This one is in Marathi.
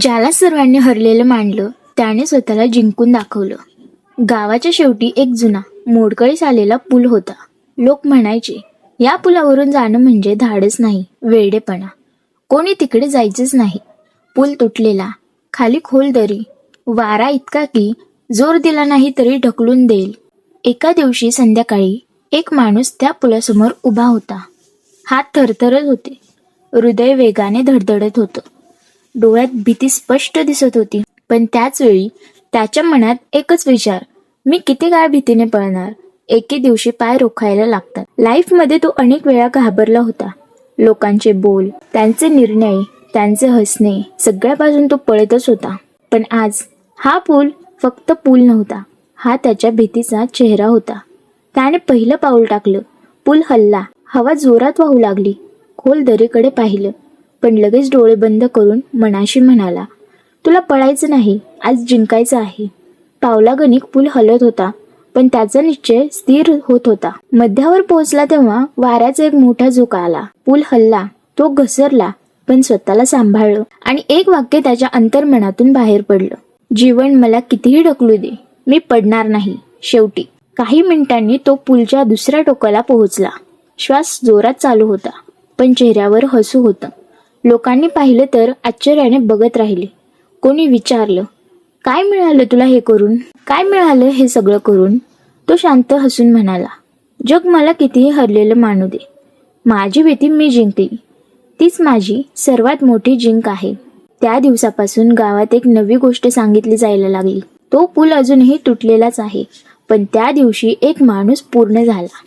ज्याला सर्वांनी हरलेलं मानलं त्याने स्वतःला जिंकून दाखवलं. गावाच्या शेवटी एक जुना मोडकळीस आलेला पूल होता. लोक म्हणायचे या पुलावरून जाणं म्हणजे धाडच नाही वेडेपणा. कोणी तिकडे जायचंच नाही. पूल तुटलेला खाली खोल दरी वारा इतका की जोर दिला नाही तरी ढकलून देईल. एका दिवशी संध्याकाळी एक माणूस त्या पुलासमोर उभा होता. हात थरथरत होते. हृदय वेगाने धडधडत होतं. डोळ्यात भीती स्पष्ट दिसत होती. पण त्याच वेळी त्याच्या मनात एकच विचार. मी किती काळ भीतीने पळणार? एके दिवशी पाय रोखायला लागतात. लाईफमध्ये तो अनेक वेळा घाबरला होता. लोकांचे बोल त्यांचे निर्णय त्यांचे हसणे सगळ्यापासून तो पळतच होता. पण आज हा पूल फक्त पूल नव्हता. हा त्याच्या भीतीचा चेहरा होता. त्याने पहिलं पाऊल टाकलं. पूल हल्ला. हवा जोरात वाहू लागली. खोल दरीकडे पाहिलं. पण लगेच डोळे बंद करून मनाशी म्हणाला तुला पळायचं नाही आज जिंकायचं आहे. पावलागणिक पूल हलत होता पण त्याचा निश्चय स्थिर होत होता. मध्यावर पोहोचला तेव्हा वाऱ्याचा एक मोठा झोका आला. पूल हल्ला तो घसरला पण स्वतःला सांभाळलं आणि एक वाक्य त्याच्या अंतर्मनातून बाहेर पडलं. जीवन मला कितीही ढकलू दे मी पडणार नाही शेवटी. काही मिनिटांनी तो पूलच्या दुसऱ्या टोकाला पोहोचला. श्वास जोरात चालू होता पण चेहऱ्यावर हसू होतं. लोकांनी पाहिलं तर आश्चर्याने बघत राहिले. कोणी विचारलं काय मिळालं तुला हे करून? काय मिळालं हे सगळं करून? तो शांत हसून म्हणाला जग मला कितीही हरलेलं मानू दे. माझी भीती मी जिंकली. तीच माझी सर्वात मोठी जिंक आहे. त्या दिवसापासून गावात एक नवी गोष्ट सांगितली जायला लागली. तो पूल अजूनही तुटलेलाच आहे पण त्या दिवशी एक माणूस पूर्ण झाला.